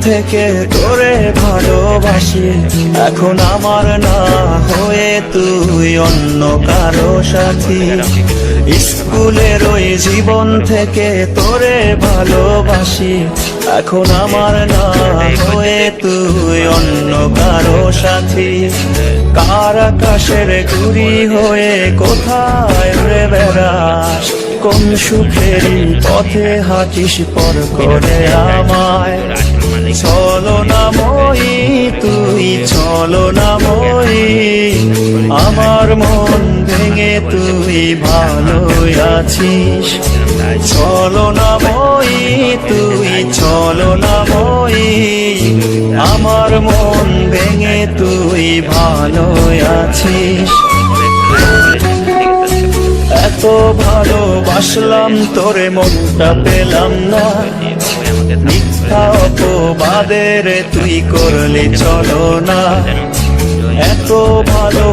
থেকে তোরে ভালোবাসি। এখন আমার না হয়ে তুই অন্য কারও সাথী। স্কুলের ওই জীবন থেকে তোরে ভালোবাসি। এখন আমার না হয়ে তুই অন্য কারও সাথী। কার আকাশের ঘুরি হয়ে কোথায় বেড়াস? কোন সুখেরই পথে হাঁটিস পর করে আমায়? চলো না মই, তুই চলো না মই। আমার মন ভেঙে তুই ভালো আছিস। চলো না মই, তুই চলো না মই। আমার মন ভালোবাসলাম তোরে মনটা পেলাম না। মিথ্যা অপবাদের তুই করলে চলো না। এত ভালো